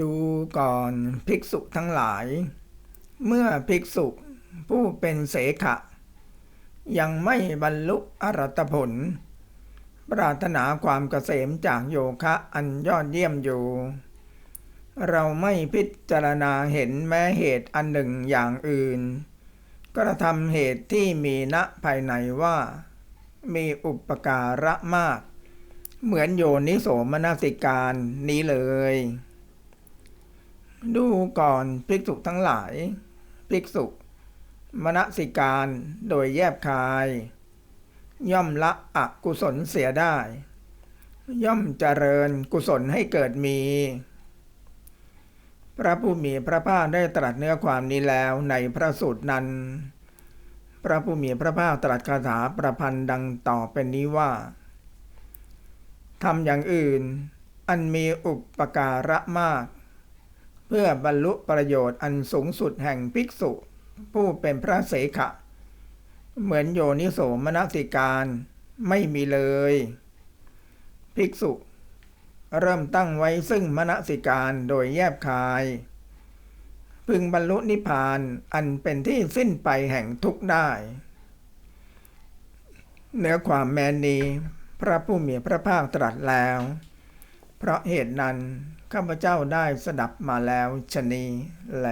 ดูก่อนภิกษุทั้งหลาย เมื่อภิกษุผู้เป็นเสขะ ยังไม่บรรลุอรัตผล ปรารถนาความเกษมจากโยคะอันยอดเยี่ยมอยู่ เราไม่พิจารณาเห็นแม้เหตุอันหนึ่งอย่างอื่น กระทำเหตุที่มีณภายในว่า มีอุปการะมาก เหมือนโยนิโสมนสิการนี้เลย ดูก่อนภิกษุทั้งหลาย ภิกษุมนสิการโดยแยบคาย ย่อมละอกุศลเสียได้ ย่อมเจริญกุศลให้เกิดมี พระผู้มีพระภาคได้ตรัสเนื้อความนี้แล้วในพระสูตรนั้น พระผู้มีพระภาคตรัสคาถาประพันธ์ดังต่อเป็นนี้ว่าทำอย่างอื่น อันมีอุปการะมาก พื่อบรรลุประโยชน์อันสูงสุดแห่งภิกษุ ผู้เป็นพระเสขะ เหมือนโยนิโสมนสิการไม่มีเลย ภิกษุ เริ่มตั้งไว้ซึ่งมนสิการโดยแยบคาย พึงบรรลุนิพพานอันเป็นที่สิ้นไปแห่งทุกข์ได้เนื้อความแมนนี้ พระผู้มีพระภาคตรัสแล้ว เพราะเหตุนั้นข้าพเจ้าได้สดับมาแล้วชะนีแล